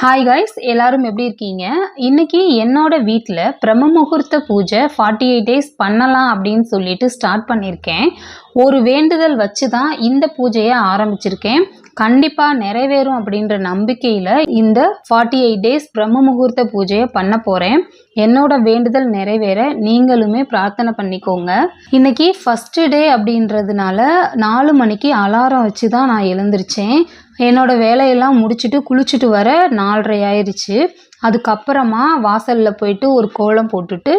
Hi guys எல்லாரும் எப்படி இருக்கீங்க? இன்னைக்கு என்னோட வீட்டில் பிரம்ம முகூர்த்த பூஜை ஃபார்ட்டி எயிட் டேஸ் பண்ணலாம் அப்படின்னு சொல்லிட்டு ஸ்டார்ட் பண்ணியிருக்கேன் ஒரு வேண்டுதல் வச்சு தான் இந்த பூஜையை ஆரம்பிச்சிருக்கேன். கண்டிப்பாக நிறைவேறும் அப்படின்ற நம்பிக்கையில் இந்த ஃபார்ட்டி எயிட் டேஸ் பிரம்ம முகூர்த்த பூஜையை பண்ண போகிறேன் என்னோட வேண்டுதல் நிறைவேற. நீங்களுமே பிரார்த்தனை பண்ணிக்கோங்க. இன்னைக்கு ஃபஸ்ட்டு டே அப்படின்றதுனால நாலு மணிக்கு அலாரம் வச்சு தான் நான் எழுந்திரிச்சேன். என்னோட வேலையெல்லாம் முடிச்சுட்டு குளிச்சுட்டு வர நாலரை ஆயிடுச்சு அதுக்கப்புறமா வாசலில் போயிட்டு ஒரு கோலம் போட்டுட்டு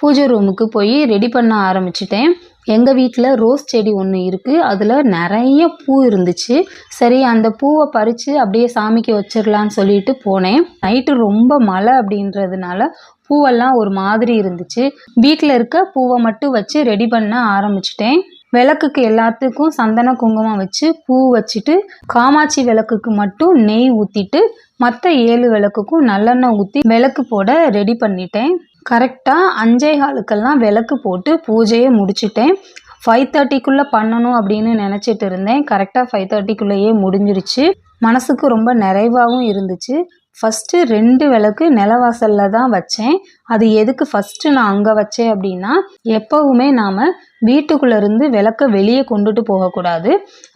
பூஜை ரூமுக்கு போய் ரெடி பண்ண ஆரம்பிச்சிட்டேன். எங்கள் வீட்டில் ரோஸ் செடி ஒன்று இருக்குது அதில் நிறைய பூ இருந்துச்சு. சரி அந்த பூவை பறித்து அப்படியே சாமிக்கு வச்சிடலான்னு சொல்லிட்டு போனேன். நைட்டு ரொம்ப மழை அப்படின்றதுனால பூவெல்லாம் ஒரு மாதிரி இருந்துச்சு. வீட்டில் இருக்க பூவை மட்டும் வச்சு ரெடி பண்ண ஆரம்பிச்சிட்டேன். விளக்குக்கு எல்லாத்துக்கும் சந்தன குங்குமம் வச்சு பூ வச்சுட்டு காமாட்சி விளக்குக்கு மட்டும் நெய் ஊற்றிட்டு மற்ற ஏழு விளக்குக்கும் நல்லெண்ணெய் ஊற்றி விளக்கு போட ரெடி பண்ணிட்டேன். கரெக்டாக அஞ்சே காலுக்கெல்லாம் விளக்கு போட்டு பூஜையை முடிச்சிட்டேன். ஃபைவ் தேர்ட்டிக்குள்ளே பண்ணணும் அப்படின்னு நினச்சிட்டு இருந்தேன். கரெக்டாக ஃபைவ் தேர்ட்டிக்குள்ளேயே முடிஞ்சிருச்சு. மனசுக்கு ரொம்ப நிறைவாகவும் இருந்துச்சு. ஃபஸ்ட்டு ரெண்டு விளக்கு நிலவாசலில் தான் வச்சேன். அது எதுக்கு ஃபஸ்ட்டு நான் அங்கே வச்சேன் அப்படின்னா எப்போவுமே நாம் வீட்டுக்குள்ளேருந்து விளக்க வெளியே கொண்டுட்டு போகக்கூடாது.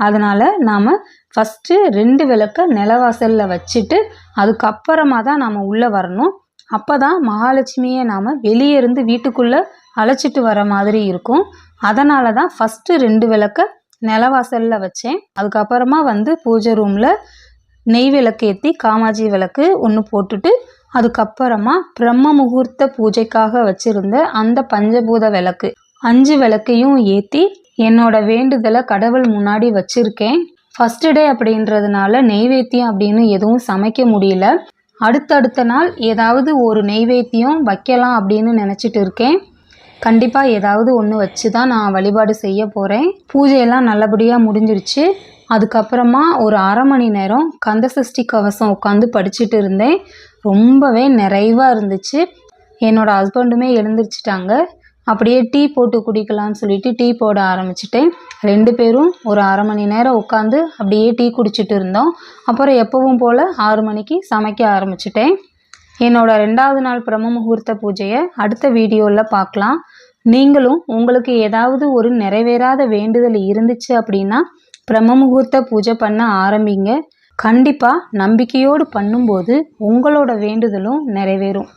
அதனால் நாம் ஃபஸ்ட்டு ரெண்டு விளக்க நிலவாசலில் வச்சுட்டு அதுக்கப்புறமா தான் நாம் உள்ளே வரணும். அப்போ தான் மகாலட்சுமியை நாம் வெளியே இருந்து வீட்டுக்குள்ளே அழைச்சிட்டு வர மாதிரி இருக்கும். அதனால தான் ஃபஸ்ட்டு ரெண்டு விளக்க நிலவாசலில் வச்சேன். அதுக்கப்புறமா வந்து பூஜை ரூமில் நெய் விளக்கு ஏற்றி காமாஜி விளக்கு ஒன்று போட்டுட்டு அதுக்கப்புறமா பிரம்ம முகூர்த்த பூஜைக்காக வச்சுருந்த அந்த பஞ்சபூத விளக்கு. அஞ்சு விளக்கையும் ஏற்றி என்னோட வேண்டுதலை கடவுள் முன்னாடி வச்சுருக்கேன். ஃபஸ்ட்டு டே அப்படின்றதுனால நெய்வேத்தியம் அப்படின்னு எதுவும் சமைக்க முடியல. அடுத்தடுத்த நாள் ஏதாவது ஒரு நெய்வேத்தியம் வைக்கலாம் அப்படின்னு நினச்சிட்டு இருக்கேன். கண்டிப்பாக ஏதாவது ஒன்று வச்சு தான் நான் வழிபாடு செய்ய போகிறேன் பூஜையெல்லாம் நல்லபடியாக முடிஞ்சிருச்சு. அதுக்கப்புறமா ஒரு அரை மணி நேரம் கந்தசஷ்டி கவசம் உட்காந்து படிச்சுட்டு இருந்தேன். ரொம்பவே நிறைவாக இருந்துச்சு. என்னோடய ஹஸ்பண்டுமே எழுந்திரிச்சிட்டாங்க. அப்படியே டீ போட்டு குடிக்கலாம்னு சொல்லிட்டு டீ போட ஆரம்பிச்சிட்டேன். ரெண்டு பேரும் ஒரு அரை மணி நேரம் உட்காந்து அப்படியே டீ குடிச்சிட்டு இருந்தோம். அப்புறம் எப்பவும் போல் ஆறு மணிக்கு சமைக்க ஆரம்பிச்சிட்டேன். என்னோட ரெண்டாவது நாள் பிரம்ம முகூர்த்த பூஜையை அடுத்த வீடியோவில் பார்க்கலாம். நீங்களும் உங்களுக்கு ஏதாவது ஒரு நிறைவேறாத வேண்டுதல் இருந்துச்சு அப்படின்னா பிரம்ம முகூர்த்த பூஜை பண்ண ஆரம்பிங்க. கண்டிப்பாக நம்பிக்கையோடு பண்ணும்போது உங்களோட வேண்டுதலும் நிறைவேறும்.